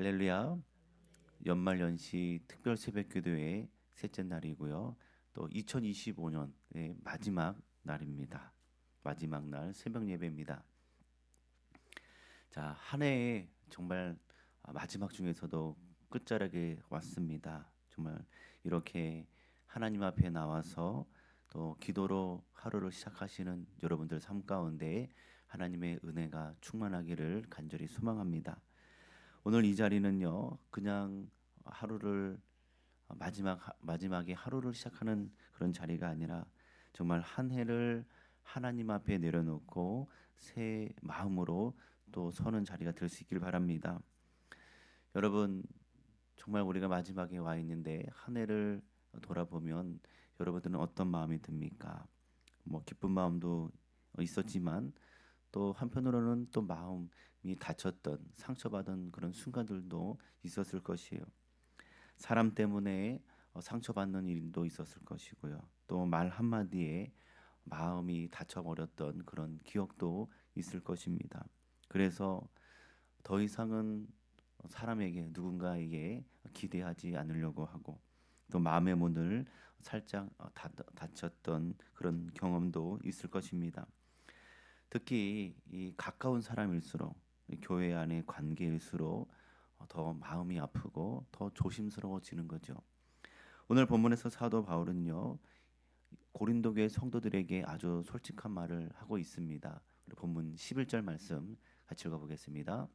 할렐루야. 연말 연시 특별 새벽 기도회 셋째 날이고요. 또 2025년의 마지막 날입니다. 마지막 날 새벽 예배입니다. 자, 한 해에 정말 마지막 중에서도 끝자락에 왔습니다. 정말 이렇게 하나님 앞에 나와서 또 기도로 하루를 시작하시는 여러분들 삶 가운데 하나님의 은혜가 충만하기를 간절히 소망합니다. 오늘 이 자리는요, 그냥 하루를 마지막 마지막에 하루를 시작하는 그런 자리가 아니라 정말 한 해를 하나님 앞에 내려놓고 새 마음으로 또 서는 자리가 될 수 있길 바랍니다. 여러분 정말 우리가 마지막에 와 있는데 한 해를 돌아보면 여러분들은 어떤 마음이 듭니까? 뭐 기쁜 마음도 있었지만 또 한편으로는 또 마음이 다쳤던 상처받은 그런 순간들도 있었을 것이에요. 사람 때문에 어, 상처받는 일도 있었을 것이고요. 또 말 한마디에 마음이 다쳐버렸던 그런 기억도 있을 것입니다. 그래서 더 이상은 사람에게 누군가에게 기대하지 않으려고 하고 또 마음의 문을 살짝 어, 닫혔던 그런 경험도 있을 것입니다. 특히 이 가까운 사람일수록 교회 안의 관계일수록 더 마음이 아프고 더 조심스러워지는 거죠. 오늘 본문에서 사도 바울은요 고린도 교회 성도들에게 아주 솔직한 말을 하고 있습니다. 본문 11절 말씀 같이 읽어보겠습니다.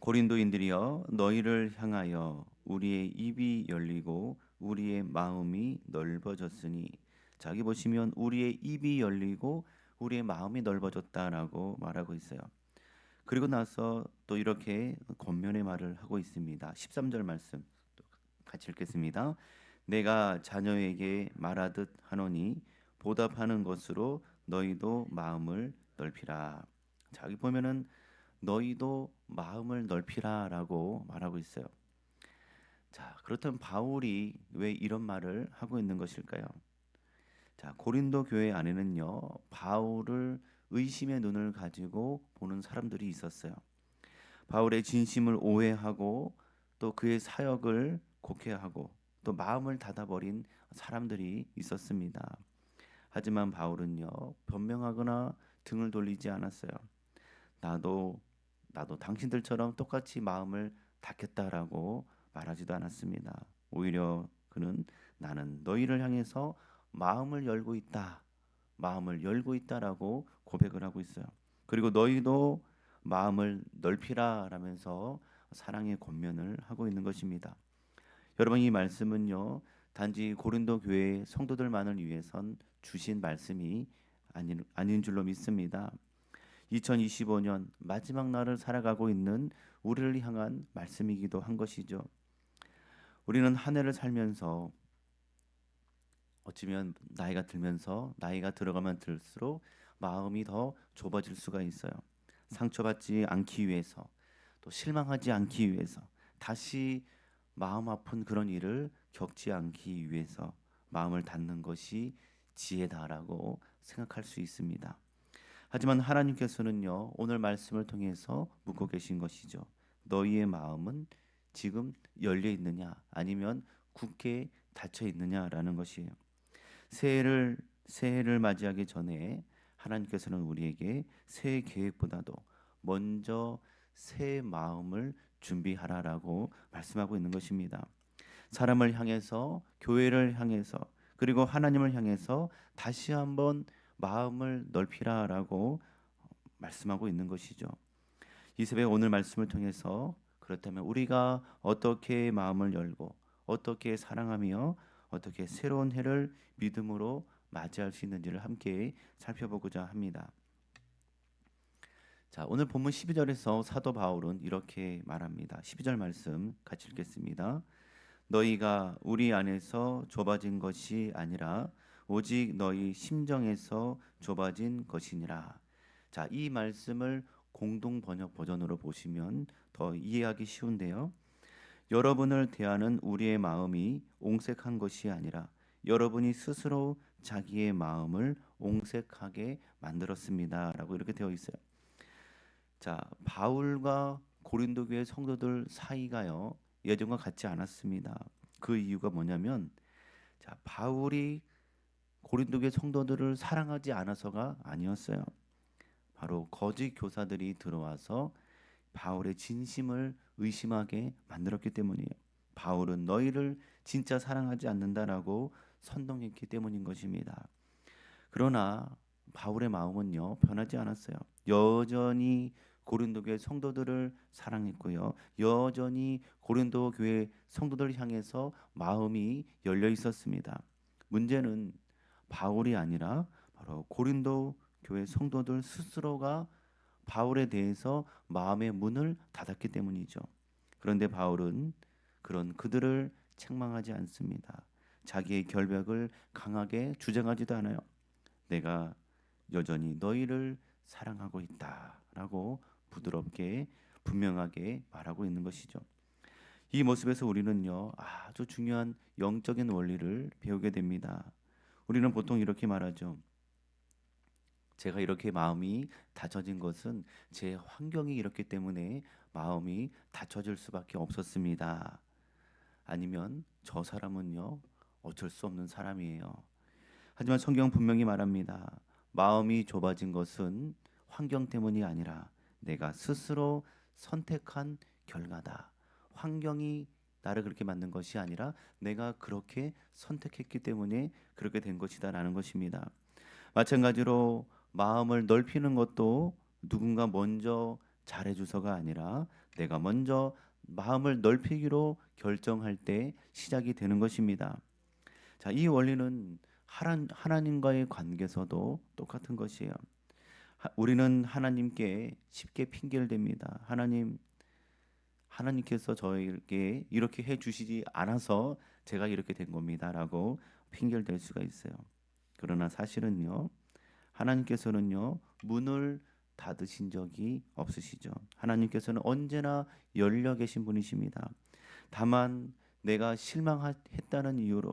고린도인들이여 너희를 향하여 우리의 입이 열리고 우리의 마음이 넓어졌으니 자기 보시면 우리의 입이 열리고 우리의 마음이 넓어졌다라고 말하고 있어요. 그리고 나서 또 이렇게 권면의 말을 하고 있습니다. 13절 말씀 같이 읽겠습니다. 내가 자녀에게 말하듯 하노니 보답하는 것으로 너희도 마음을 넓히라. 자기 보면은 너희도 마음을 넓히라라고 말하고 있어요. 자, 그렇다면 바울이 왜 이런 말을 하고 있는 것일까요? 자, 고린도 교회 안에는요. 바울을 의심의 눈을 가지고 보는 사람들이 있었어요. 바울의 진심을 오해하고 또 그의 사역을 곡해하고 또 마음을 닫아버린 사람들이 있었습니다. 하지만 바울은요 변명하거나 등을 돌리지 않았어요. 나도 나도 당신들처럼 똑같이 마음을 닫겠다라고 말하지도 않았습니다. 오히려 그는 나는 너희를 향해서 마음을 열고 있다. 마음을 열고 있다라고 고백을 하고 있어요. 그리고 너희도 마음을 넓히라 라면서 사랑의 권면을 하고 있는 것입니다. 여러분 이 말씀은요 단지 고린도 교회 성도들만을 위해선 주신 말씀이 아닌 아닌 줄로 믿습니다. 2025년 마지막 날을 살아가고 있는 우리를 향한 말씀이기도 한 것이죠. 우리는 한 해를 살면서 어쩌면 나이가 들면서 나이가 들어가면 들수록 마음이 더 좁아질 수가 있어요. 상처받지 않기 위해서 또 실망하지 않기 위해서 다시 마음 아픈 그런 일을 겪지 않기 위해서 마음을 닫는 것이 지혜다라고 생각할 수 있습니다. 하지만 하나님께서는요 오늘 말씀을 통해서 묻고 계신 것이죠. 너희의 마음은 지금 열려 있느냐 아니면 굳게 닫혀 있느냐라는 것이에요. 새해를 새해를 맞이하기 전에 하나님께서는 우리에게 새해 계획보다도 먼저 새 마음을 준비하라라고 말씀하고 있는 것입니다. 사람을 향해서 교회를 향해서 그리고 하나님을 향해서 다시 한번 마음을 넓히라라고 말씀하고 있는 것이죠. 이 새벽 오늘 말씀을 통해서 그렇다면 우리가 어떻게 마음을 열고 어떻게 사랑하며 어떻게 새로운 해를 믿음으로 맞이할 수 있는지를 함께 살펴보고자 합니다. 자, 오늘 본문 12절에서 사도 바울은 이렇게 말합니다. 12절 말씀 같이 읽겠습니다. 너희가 우리 안에서 좁아진 것이 아니라 오직 너희 심정에서 좁아진 것이니라. 자, 이 말씀을 공동 번역 버전으로 보시면 더 이해하기 쉬운데요. 여러분을 대하는 우리의 마음이 옹색한 것이 아니라 여러분이 스스로 자기의 마음을 옹색하게 만들었습니다라고 이렇게 되어 있어요. 자, 바울과 고린도 교회 성도들 사이가요 예전과 같지 않았습니다. 그 이유가 뭐냐면 자 바울이 고린도 교회 성도들을 사랑하지 않아서가 아니었어요. 바로 거짓 교사들이 들어와서 바울의 진심을 의심하게 만들었기 때문이에요. 바울은 너희를 진짜 사랑하지 않는다라고 선동했기 때문인 것입니다. 그러나 바울의 마음은요 변하지 않았어요. 여전히 고린도 교회 성도들을 사랑했고요. 여전히 고린도 교회 성도들 향해서 마음이 열려 있었습니다. 문제는 바울이 아니라 바로 고린도 교회 성도들 스스로가 바울에 대해서 마음의 문을 닫았기 때문이죠. 그런데 바울은 그런 그들을 책망하지 않습니다. 자기의 결백을 강하게 주장하지도 않아요. 내가 여전히 너희를 사랑하고 있다라고 부드럽게 분명하게 말하고 있는 것이죠. 이 모습에서 우리는요 아주 중요한 영적인 원리를 배우게 됩니다. 우리는 보통 이렇게 말하죠. 제가 이렇게 마음이 닫혀진 것은 제 환경이 이렇기 때문에 마음이 닫혀질 수밖에 없었습니다. 아니면 저 사람은요 어쩔 수 없는 사람이에요. 하지만 성경 분명히 말합니다. 마음이 좁아진 것은 환경 때문이 아니라 내가 스스로 선택한 결과다. 환경이 나를 그렇게 만든 것이 아니라 내가 그렇게 선택했기 때문에 그렇게 된 것이다라는 것입니다. 마찬가지로 마음을 넓히는 것도 누군가 먼저 잘해주서가 아니라 내가 먼저 마음을 넓히기로 결정할 때 시작이 되는 것입니다. 자, 이 원리는 하나, 하나 님과의 관계에서도 똑같은 것이에요. 하, 우리는 하나님께 쉽게 핑계를 댑니다. 하나님, 하나님께서 저에게 이렇게 해 주시지 않아서 제가 이렇게 된 겁니다라고 핑계를 댈 수가 있어요. 그러나 사실은요. 하나님께서는요. 문을 닫으신 적이 없으시죠. 하나님께서는 언제나 열려 계신 분이십니다. 다만 내가 실망했다는 이유로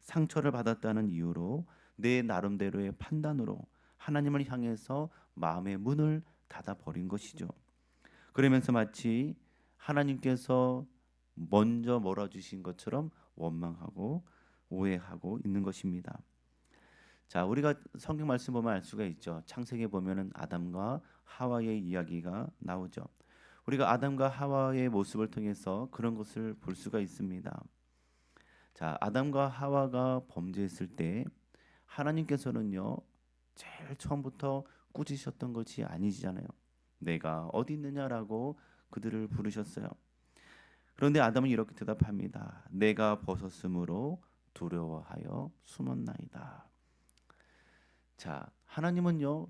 상처를 받았다는 이유로 내 나름대로의 판단으로 하나님을 향해서 마음의 문을 닫아 버린 것이죠. 그러면서 마치 하나님께서 먼저 몰아주신 것처럼 원망하고 오해하고 있는 것입니다. 자, 우리가 성경 말씀 보면 알 수가 있죠. 창세기에 보면은 아담과 하와의 이야기가 나오죠. 우리가 아담과 하와의 모습을 통해서 그런 것을 볼 수가 있습니다. 자, 아담과 하와가 범죄했을 때 하나님께서는요. 제일 처음부터 꾸짖으셨던 것이 아니잖아요. 내가 어디 있느냐라고 그들을 부르셨어요. 그런데 아담은 이렇게 대답합니다. 내가 벗었으므로 두려워하여 숨었나이다. 자, 하나님은요,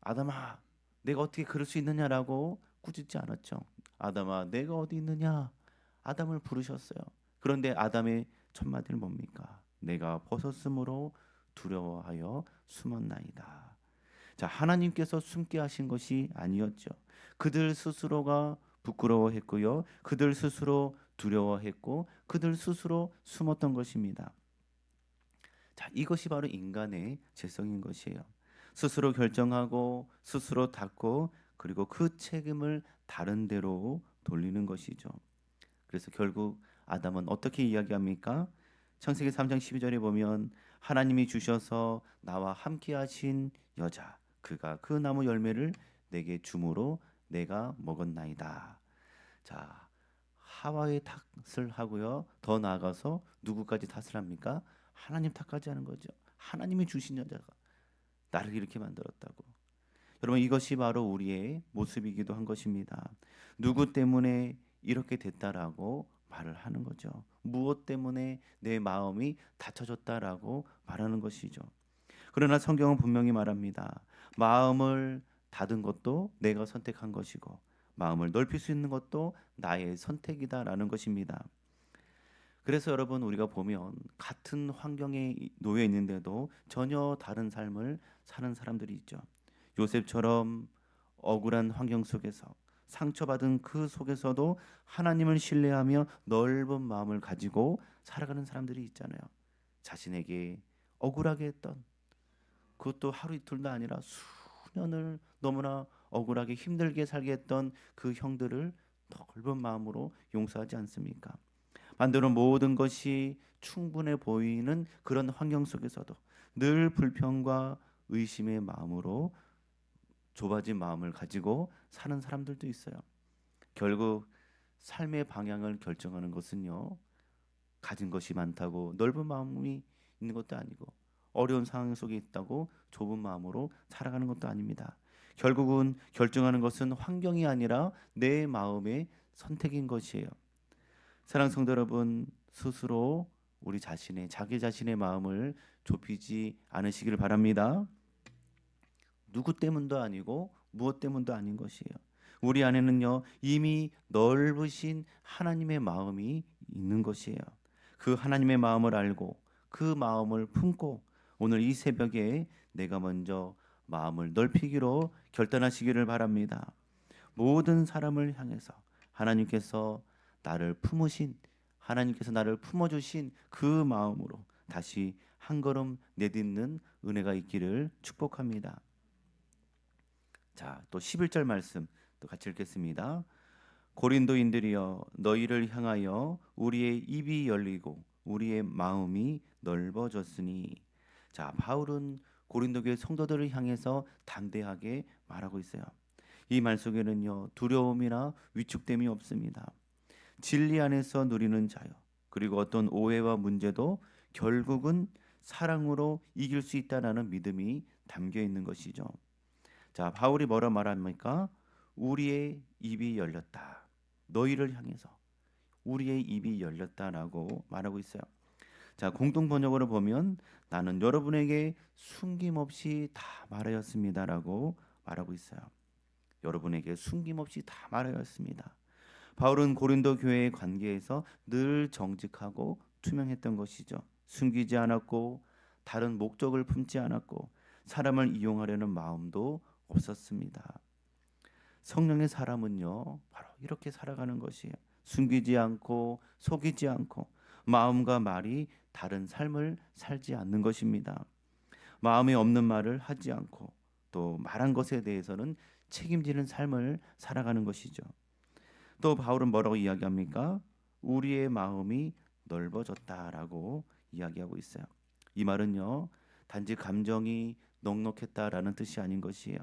아담아, 내가 어떻게 그럴 수 있느냐라고 꾸짖지 않았죠. 아담아, 내가 어디 있느냐? 아담을 부르셨어요. 그런데 아담의 첫 마디는 뭡니까? 내가 벗었으므로 두려워하여 숨었나이다. 자, 하나님께서 숨게 하신 것이 아니었죠. 그들 스스로가 부끄러워했고요. 그들 스스로 두려워했고 그들 스스로 숨었던 것입니다. 자, 이것이 바로 인간의 죄성인 것이에요. 스스로 결정하고 스스로 닫고 그리고 그 책임을 다른 데로 돌리는 것이죠. 그래서 결국 아담은 어떻게 이야기합니까? 창세기 3장 12절에 보면 하나님이 주셔서 나와 함께 하신 여자 그가 그 나무 열매를 내게 주므로 내가 먹었나이다. 자, 하와의 탓을 하고요. 더 나아가서 누구까지 탓을 합니까? 하나님 탓까지 하는 거죠. 하나님이 주신 여자가 나를 이렇게 만들었다고. 여러분 이것이 바로 우리의 모습이기도 한 것입니다. 누구 때문에 이렇게 됐다라고 말을 하는 거죠. 무엇 때문에 내 마음이 닫혀졌다라고 말하는 것이죠. 그러나 성경은 분명히 말합니다. 마음을 닫은 것도 내가 선택한 것이고 마음을 넓힐 수 있는 것도 나의 선택이다라는 것입니다. 그래서 여러분 우리가 보면 같은 환경에 놓여 있는데도 전혀 다른 삶을 사는 사람들이 있죠. 요셉처럼 억울한 환경 속에서 상처받은 그 속에서도 하나님을 신뢰하며 넓은 마음을 가지고 살아가는 사람들이 있잖아요. 자신에게 억울하게 했던 그것도 하루 이틀도 아니라 수년을 너무나 억울하게 힘들게 살게 했던 그 형들을 넓은 마음으로 용서하지 않습니까? 만드는 모든 것이 충분해 보이는 그런 환경 속에서도 늘 불평과 의심의 마음으로 좁아진 마음을 가지고 사는 사람들도 있어요. 결국 삶의 방향을 결정하는 것은요. 가진 것이 많다고 넓은 마음이 있는 것도 아니고 어려운 상황 속에 있다고 좁은 마음으로 살아가는 것도 아닙니다. 결국은 결정하는 것은 환경이 아니라 내 마음의 선택인 것이에요. 사랑 성도 여러분 스스로 우리 자신의 자기 자신의 마음을 좁히지 않으시기를 바랍니다. 누구 때문도 아니고 무엇 때문도 아닌 것이에요. 우리 안에는요 이미 넓으신 하나님의 마음이 있는 것이에요. 그 하나님의 마음을 알고 그 마음을 품고 오늘 이 새벽에 내가 먼저 마음을 넓히기로 결단하시기를 바랍니다. 모든 사람을 향해서 하나님께서 나를 품으신 하나님께서 나를 품어주신 그 마음으로 다시 한 걸음 내딛는 은혜가 있기를 축복합니다. 자, 또 11절 말씀 또 같이 읽겠습니다. 고린도인들이여 너희를 향하여 우리의 입이 열리고 우리의 마음이 넓어졌으니 자, 바울은 고린도 교회 성도들을 향해서 담대하게 말하고 있어요. 이 말 속에는요. 두려움이나 위축됨이 없습니다. 진리 안에서 누리는 자요. 그리고 어떤 오해와 문제도 결국은 사랑으로 이길 수 있다라는 믿음이 담겨 있는 것이죠. 자, 바울이 뭐라 말합니까? 우리의 입이 열렸다. 너희를 향해서 우리의 입이 열렸다라고 말하고 있어요. 자, 공동 번역으로 보면 나는 여러분에게 숨김없이 다 말하였습니다라고 말하고 있어요. 여러분에게 숨김없이 다 말하였습니다. 바울은 고린도 교회의 관계에서 늘 정직하고 투명했던 것이죠. 숨기지 않았고 다른 목적을 품지 않았고 사람을 이용하려는 마음도 없었습니다. 성령의 사람은요, 바로 이렇게 살아가는 것이에요. 숨기지 않고 속이지 않고 마음과 말이 다른 삶을 살지 않는 것입니다. 마음에 없는 말을 하지 않고 또 말한 것에 대해서는 책임지는 삶을 살아가는 것이죠. 또 바울은 뭐라고 이야기합니까? 우리의 마음이 넓어졌다라고 이야기하고 있어요. 이 말은요. 단지 감정이 넉넉했다라는 뜻이 아닌 것이에요.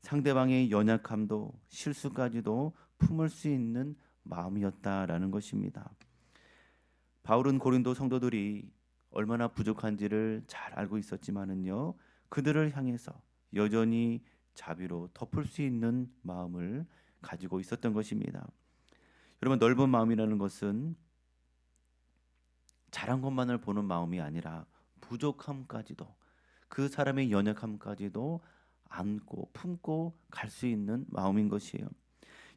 상대방의 연약함도 실수까지도 품을 수 있는 마음이었다라는 것입니다. 바울은 고린도 성도들이 얼마나 부족한지를 잘 알고 있었지만은요. 그들을 향해서 여전히 자비로 덮을 수 있는 마음을 가지고 있었던 것입니다. 여러분 넓은 마음이라는 것은 잘한 것만을 보는 마음이 아니라 부족함까지도 그 사람의 연약함까지도 안고 품고 갈 수 있는 마음인 것이에요.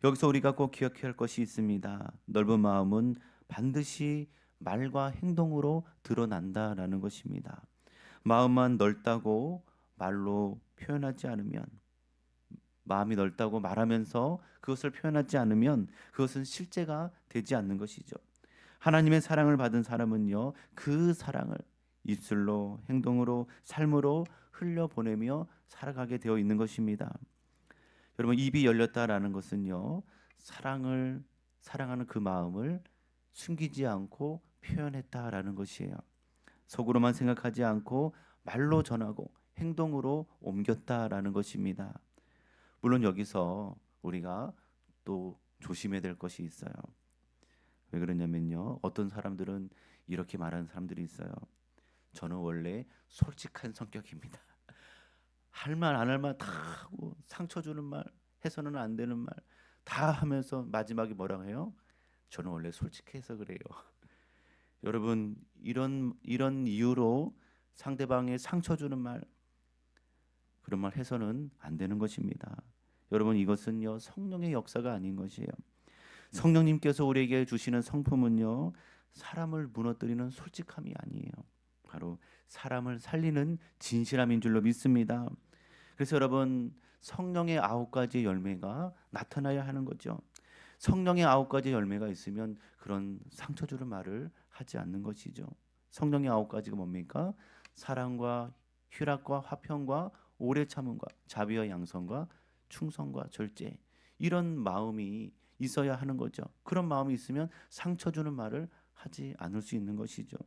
여기서 우리가 꼭 기억해야 할 것이 있습니다. 넓은 마음은 반드시 말과 행동으로 드러난다라는 것입니다. 마음만 넓다고 말로 표현하지 않으면 마음이 넓다고 말하면서 그것을 표현하지 않으면 그것은 실제가 되지 않는 것이죠. 하나님의 사랑을 받은 사람은요, 그 사랑을 입술로, 행동으로, 삶으로 흘려 보내며 살아가게 되어 있는 것입니다. 여러분 입이 열렸다라는 것은요, 사랑을 사랑하는 그 마음을 숨기지 않고 표현했다라는 것이에요. 속으로만 생각하지 않고 말로 전하고 행동으로 옮겼다라는 것입니다. 물론 여기서 우리가 또 조심해야 될 것이 있어요. 왜 그러냐면요. 어떤 사람들은 이렇게 말하는 사람들이 있어요. 저는 원래 솔직한 성격입니다. 할 말 안 할 말 다 하고 상처 주는 말, 해서는 안 되는 말 다 하면서 마지막에 뭐라고 해요? 저는 원래 솔직해서 그래요. 여러분 이런 이런 이유로 상대방에 상처 주는 말 그런 말 해서는 안 되는 것입니다. 여러분 이것은요 성령의 역사가 아닌 것이에요. 성령님께서 우리에게 주시는 성품은요 사람을 무너뜨리는 솔직함이 아니에요. 바로 사람을 살리는 진실함인 줄로 믿습니다. 그래서 여러분 성령의 아홉 가지 열매가 나타나야 하는 거죠. 성령의 아홉 가지 열매가 있으면 그런 상처 주는 말을 하지 않는 것이죠. 성령의 아홉 가지가 뭡니까? 사랑과 희락과 화평과 오래 참음과 자비와 양선과 충성과 절제 이런 마음이 있어야 하는 거죠. 그런 마음이 있으면 상처 주는 말을 하지 않을 수 있는 것이죠.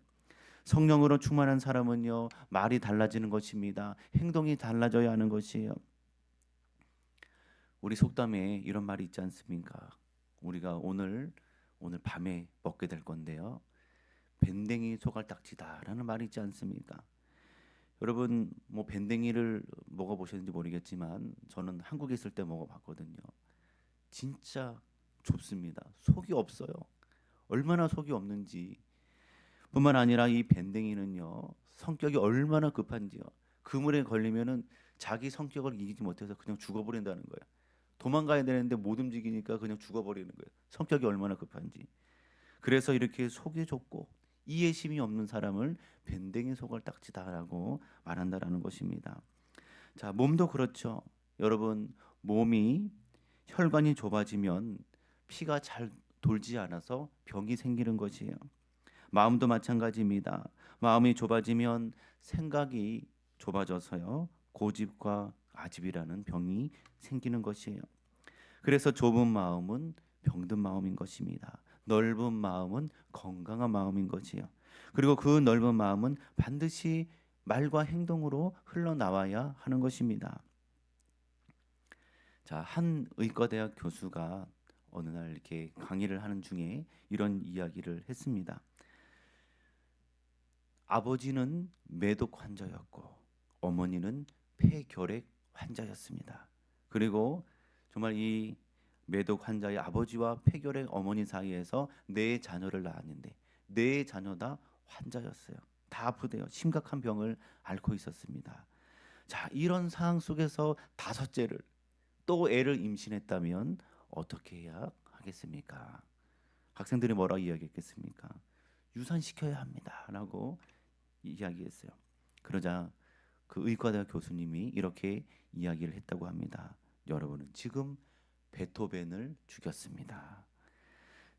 성령으로 충만한 사람은요 말이 달라지는 것입니다. 행동이 달라져야 하는 것이에요. 우리 속담에 이런 말이 있지 않습니까? 우리가 오늘 오늘 밤에 먹게 될 건데요. 밴댕이 소갈딱지다라는 말이 있지 않습니까? 여러분 뭐 밴댕이를 먹어 보셨는지 모르겠지만 저는 한국에 있을 때 먹어 봤거든요. 진짜 좁습니다. 속이 없어요. 얼마나 속이 없는지 뿐만 아니라 이 밴댕이는요 성격이 얼마나 급한지요. 그물에 걸리면은 자기 성격을 이기지 못해서 그냥 죽어버린다는 거예요. 도망가야 되는데 못 움직이니까 그냥 죽어버리는 거예요. 성격이 얼마나 급한지. 그래서 이렇게 속이 좁고 이해심이 없는 사람을 밴댕이 속을 딱지다라고 말한다라는 것입니다. 자, 몸도 그렇죠. 여러분, 몸이 혈관이 좁아지면 피가 잘 돌지 않아서 병이 생기는 것이에요. 마음도 마찬가지입니다. 마음이 좁아지면 생각이 좁아져서요. 고집과 아집이라는 병이 생기는 것이에요. 그래서 좁은 마음은 병든 마음인 것입니다. 넓은 마음은 건강한 마음인 것이에요. 그리고 그 넓은 마음은 반드시 말과 행동으로 흘러나와야 하는 것입니다. 자, 한 의과대학 교수가 어느 날 이렇게 강의를 하는 중에 이런 이야기를 했습니다. 아버지는 매독 환자였고 어머니는 폐결핵 환자였습니다. 그리고 정말 이 매독 환자의 아버지와 폐결핵 어머니 사이에서 네 자녀를 낳았는데 네 자녀 다 환자였어요. 다 아프대요. 심각한 병을 앓고 있었습니다. 자, 이런 상황 속에서 다섯째를 또 애를 임신했다면 어떻게 해야 하겠습니까? 학생들이 뭐라 이야기했겠습니까? 유산시켜야 합니다라고 이야기했어요. 그러자 그 의과대학 교수님이 이렇게 이야기를 했다고 합니다. 여러분은 지금 베토벤을 죽였습니다.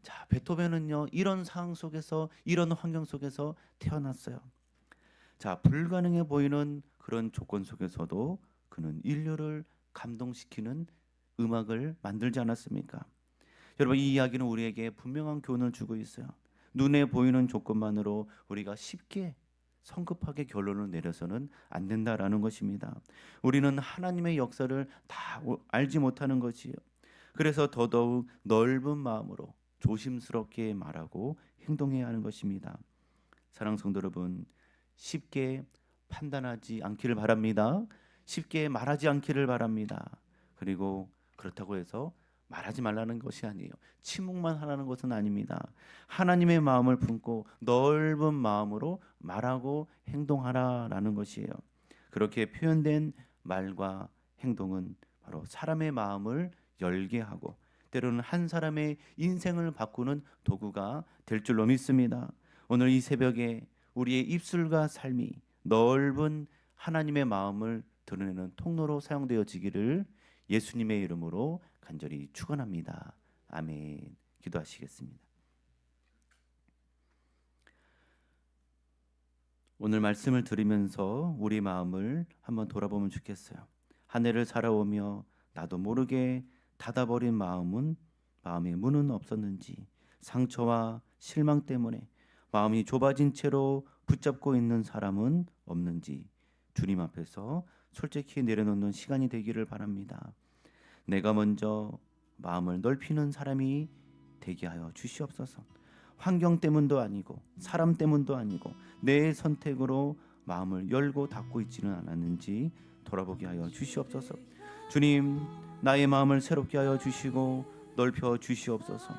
자, 베토벤은요 이런 상황 속에서 이런 환경 속에서 태어났어요. 자, 불가능해 보이는 그런 조건 속에서도 그는 인류를 감동시키는 음악을 만들지 않았습니까? 여러분 이 이야기는 우리에게 분명한 교훈을 주고 있어요. 눈에 보이는 조건만으로 우리가 쉽게 성급하게 결론을 내려서는 안 된다라는 것입니다. 우리는 하나님의 역사를 다 알지 못하는 것이요. 그래서 더더욱 넓은 마음으로 조심스럽게 말하고 행동해야 하는 것입니다. 사랑 성도 여러분, 쉽게 판단하지 않기를 바랍니다. 쉽게 말하지 않기를 바랍니다. 그리고 그렇다고 해서 말하지 말라는 것이 아니에요. 침묵만 하라는 것은 아닙니다. 하나님의 마음을 품고 넓은 마음으로 말하고 행동하라라는 것이에요. 그렇게 표현된 말과 행동은 바로 사람의 마음을 열게 하고 때로는 한 사람의 인생을 바꾸는 도구가 될 줄로 믿습니다. 오늘 이 새벽에 우리의 입술과 삶이 넓은 하나님의 마음을 드러내는 통로로 사용되어지기를 예수님의 이름으로 간절히 축원합니다. 아멘. 기도하시겠습니다. 오늘 말씀을 들으면서 우리 마음을 한번 돌아보면 좋겠어요. 한 해를 살아오며 나도 모르게 닫아버린 마음은 마음의 문은 없었는지 상처와 실망 때문에 마음이 좁아진 채로 붙잡고 있는 사람은 없는지 주님 앞에서 솔직히 내려놓는 시간이 되기를 바랍니다. 내가 먼저 마음을 넓히는 사람이 되게 하여 주시옵소서. 환경 때문도 아니고 사람 때문도 아니고 내 선택으로 마음을 열고 닫고 있지는 않았는지 돌아보게 하여 주시옵소서. 주님, 나의 마음을 새롭게 하여 주시고 넓혀 주시옵소서.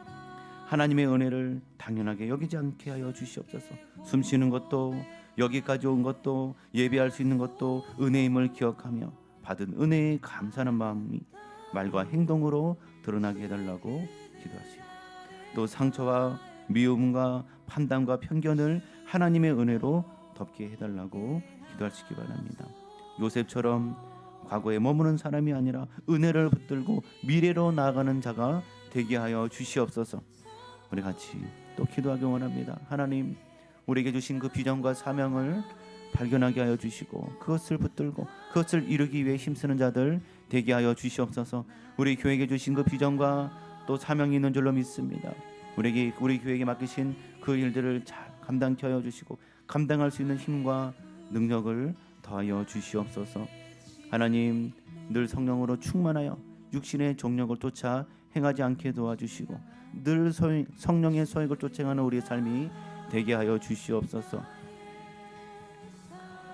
하나님의 은혜를 당연하게 여기지 않게 하여 주시옵소서. 숨 쉬는 것도 여기까지 온 것도 예배할 수 있는 것도 은혜임을 기억하며 받은 은혜에 감사하는 마음이 말과 행동으로 드러나게 해달라고 기도하시고 또 상처와 미움과 판단과 편견을 하나님의 은혜로 덮게 해달라고 기도하시기 바랍니다. 요셉처럼 과거에 머무는 사람이 아니라 은혜를 붙들고 미래로 나아가는 자가 되게 하여 주시옵소서. 우리 같이 또 기도하기 원합니다. 하나님, 우리에게 주신 그 비전과 사명을 발견하게 하여 주시고 그것을 붙들고 그것을 이루기 위해 힘쓰는 자들 되게 하여 주시옵소서. 우리 교회에게 주신 그 비전과 또 사명이 있는 줄로 믿습니다. 우리에게 우리 교회에게 맡기신 그 일들을 잘 감당케 하여 주시고 감당할 수 있는 힘과 능력을 더하여 주시옵소서. 하나님 늘 성령으로 충만하여 육신의 정력을 쫓아 행하지 않게 도와주시고 늘 소- 성령의 소액을 쫓아가는 우리의 삶이 되게 하여 주시옵소서.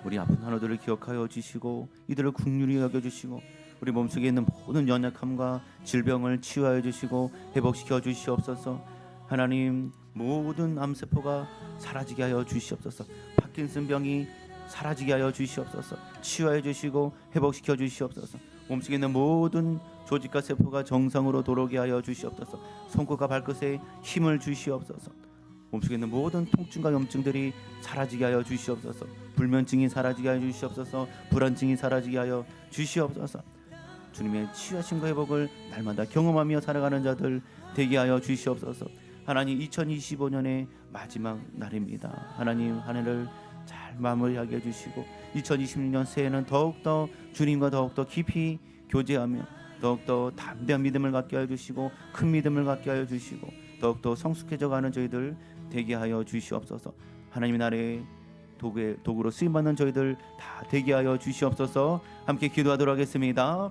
우리 아픈 환우들을 기억하여 주시고 이들을 국률이 여겨 주시고 우리 몸속에 있는 모든 연약함과 질병을 치유하여 주시고 회복시켜 주시옵소서. 하나님 모든 암세포가 사라지게 하여 주시옵소서. 파킨슨 병이 사라지게 하여 주시옵소서. 치유하여 주시고 회복시켜 주시옵소서. 몸속에 있는 모든 조직과 세포가 정상으로 돌아오게 하여 주시옵소서. 손끝과 발끝에 힘을 주시옵소서. 몸속에 있는 모든 통증과 염증들이 사라지게 하여 주시옵소서. 불면증이 사라지게 하여 주시옵소서. 불안증이 사라지게 하여 주시옵소서. 주님의 치유하심과 회복을 날마다 경험하며 살아가는 자들 되게 하여 주시옵소서. 하나님 2025년의 마지막 날입니다. 하나님 한 해를 잘 마무리하게 해주시고 2026년 새해는 더욱더 주님과 더욱더 깊이 교제하며 더욱더 담대한 믿음을 갖게 하여 주시고 큰 믿음을 갖게 하여 주시고 더욱더 성숙해져 가는 저희들 되게 하여 주시옵소서. 하나님의 나라의 도구에, 도구로 쓰임 받는 저희들 다 되게 하여 주시옵소서. 함께 기도하도록 하겠습니다.